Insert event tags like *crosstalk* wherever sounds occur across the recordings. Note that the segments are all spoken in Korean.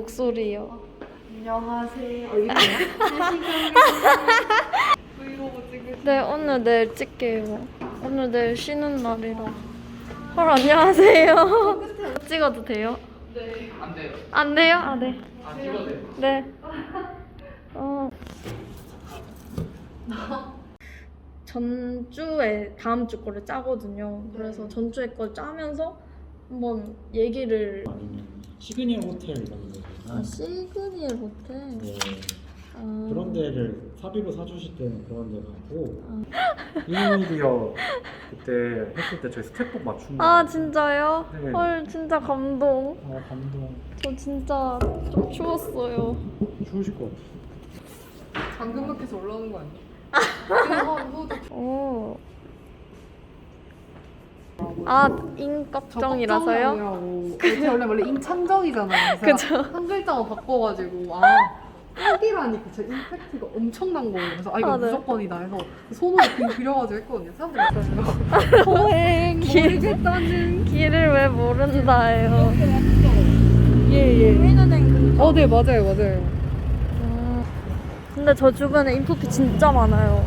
목소리요. 안녕하세요. 어, 브이로그 찍을 네, 오늘 내일 찍게요. 오늘 내일 쉬는 날이라. 헐, 안녕하세요. *laughs* 찍어도 돼요? 네. 안 돼요. 안 돼요? 아, 네. 아, 찍어도 돼요. 네. *laughs* 어. 전주에 다음 주 거를 짜거든요. 그래서 전주에 걸 짜면서 한번 얘기를 아니면 시그니엘 호텔 이런 데 아 시그니엘 호텔. 네. 아, 그런 데를 사비로 사주실 때는 그런 데 가고 이미디어 그때 했을 때 저희 스텝복 맞춘 거 아 진짜요? 네. 헐 진짜 감동. 아 감동 저 진짜 좀 추웠어요. 추우실 것 같아요 당근마켓에서 올라오는 거 아니야? 그거 후드 오. 아 인걱정이라서요? 아니라고. 제 원래 원래 임창정이잖아요. 그죠. 그래서 한 글자만 바꿔가지고 아 딱이라니까 제 임팩트가 엄청난 거예요. 그래서 아 이거 아, 네. 무조건이다 해서 손으로 그- 그려가지고 했거든요. 사람들이 그래서 호행 모르겠다는 길을 왜 모른다예요. 예 예. 우리은행 근처. 어, 네 맞아요 맞아요. 음, 근데 저 주변에 인프피 진짜 많아요.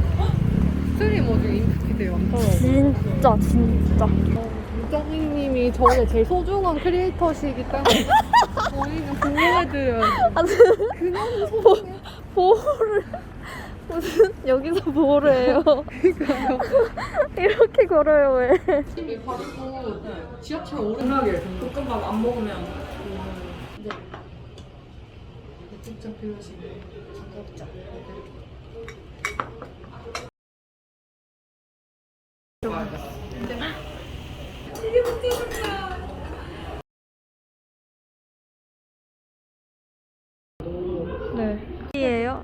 스트리머 중에 임팩트 되게 많더라고요. 진짜 진짜. 부장님이 저희의 제일 소중한 크리에이터시기 때문에 저희는 보호해드려야죠. 아, 그냥 보, 보호를 무슨 여기서 보호를 해요. 이렇게 걸어요 왜? 집에 바르고 지하철 오르막에 볶음밥 안 먹으면 네. 직접 필요하시네. 먹자. 네. 이에요? 여 기 어디예요?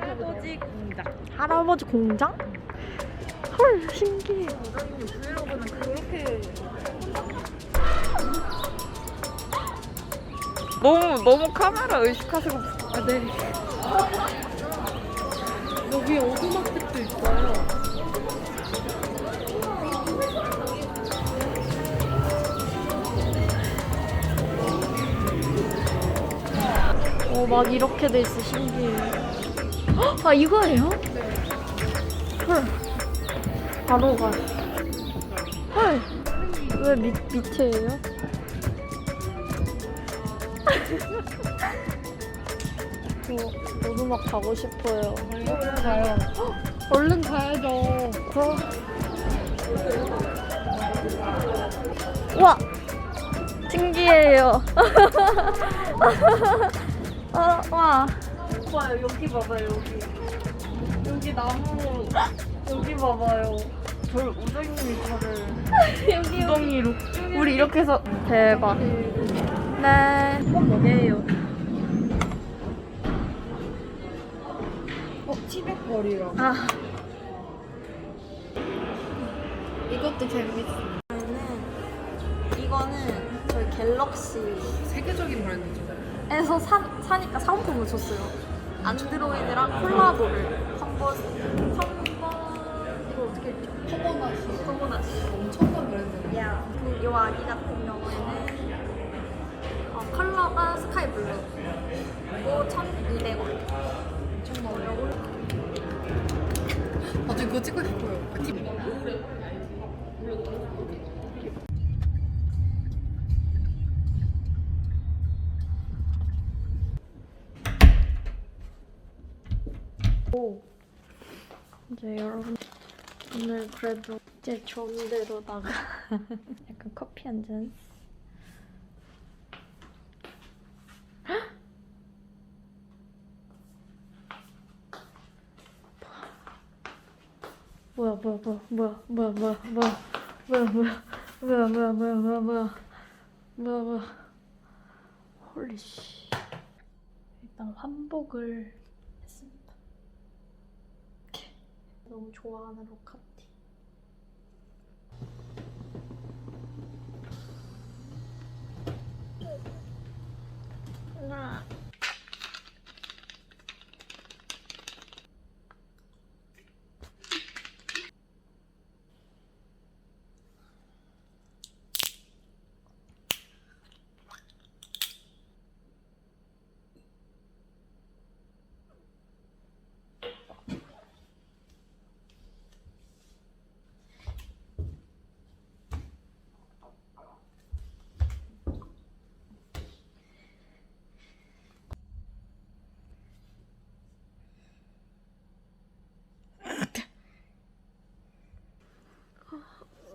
할아버지 공장. 할아버지 공장? 헐 신기해. 브이로그는 그렇게 너무 너무 카메라 의식하시고 아 네. 여기 오두막집도 있어요. 어막 이렇게 돼 있어 신기해. 헉, 아 이거예요? 헐. 바로 가. 헐. 왜 밑, 밑에예요? *laughs* 저 오두막 가고 싶어요. 얼른 가요. 얼른 가야죠. 저... 와! 신기해요. *laughs* 어, 와. 와, 여기 봐봐요, 여기. 여기 나무, 여기 봐봐요. 저 우정님이 저를 *laughs* 여기, 구덩이로. 우리 이렇게 해서. 대박. 네. 이건 뭐예요? 어, 티백 거리라고. 아. 이것도 재밌어. 이거는 저희 갤럭시 세계적인 브랜드죠. 에서 사, 사니까 사은품을 줬어요. 안드로이드랑 콜라보를 한번 한번 이거 어떻게 했죠? 커버나시. 커버나시. 엄청난 브랜드. 야, 이 아기 같은 경우에는 어, 컬러가 스카이 블루. 그리고 1,200원. 엄청 많아요. 아, 저 그거 찍고 싶어요. 그 팁. 이제 여러분 오늘 그래도 이제 좋은 데로다가 약간 커피 한 잔. 뭐야 뭐야 뭐야 뭐야 뭐야 뭐야 뭐야 뭐야 뭐야 뭐야 뭐야 뭐야 뭐야 뭐야 뭐야 홀리씨 일단 환복을 했습니다 너무 좋아하는 로카티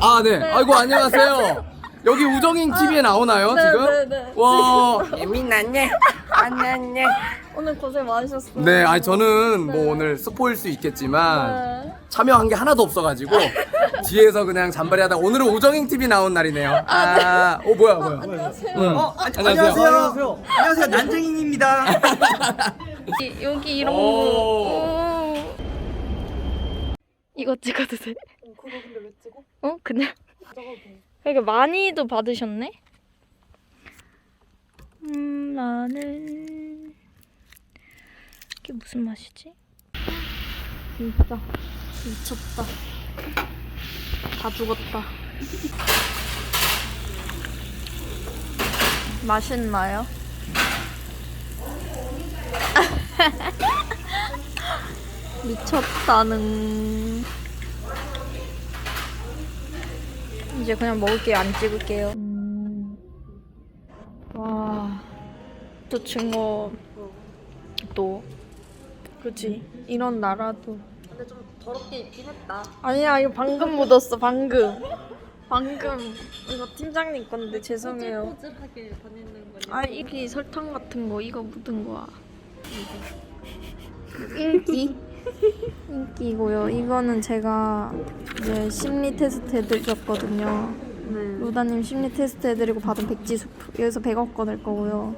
아, 네. 아이고, 안녕하세요. 여기 우정인 TV에 나오나요, 네, 지금? 네, 네. 와. 예민하네. 안녕네. 오늘 고생 많으셨어요. 네, 아니, 저는 뭐 오늘 스포일 수 있겠지만 네. 참여한 게 하나도 없어가지고 뒤에서 그냥 잔발이 하다 오늘은 우정인 TV 나온 날이네요. 아, 어, 뭐야, 뭐야. 안녕하세요. 응. 어, 아, 안녕하세요. 안녕하세요. 안녕하세요. 난쟁이입니다. 이- 여기 이런 오. 거. 오. 이거 찍어도 돼? 그거 근데 왜 찍어? 어? 그냥. 돼. 그러니까 많이도 받으셨네. 음, 나는 이게 무슨 맛이지? 진짜 미쳤다. 다 죽었다. 맛있나요? *laughs* 미쳤다는. 이제 그냥 먹을게요. 안 찍을게요. 음. 와. 저 친구 또 그치 이런 나라도 근데 좀 더럽게 입긴 했다. 아니야 이거 방금 묻었어 방금 방금 이거 팀장님 건데 죄송해요 꼬질하게 다니는 거냐? 아 이게 설탕 같은 거 이거 묻은 거야 인기 인기고요 이거는 제가 이제 심리 테스트 해드렸거든요 네. 로다님 심리 테스트 해드리고 받은 백지 수프 여기서 100억 꺼낼 거고요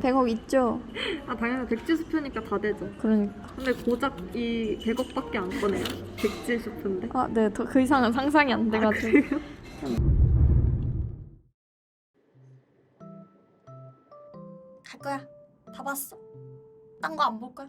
100억 있죠? 아 당연히 백지 수표니까 다 되죠. 그러니까 근데 고작 이 100억밖에 안 꺼내요. 백지 수표인데. 아, 네, 더 그 이상은 상상이 안 돼가지고. 갈 거야. 다 봤어. 딴 거 안 볼 거야.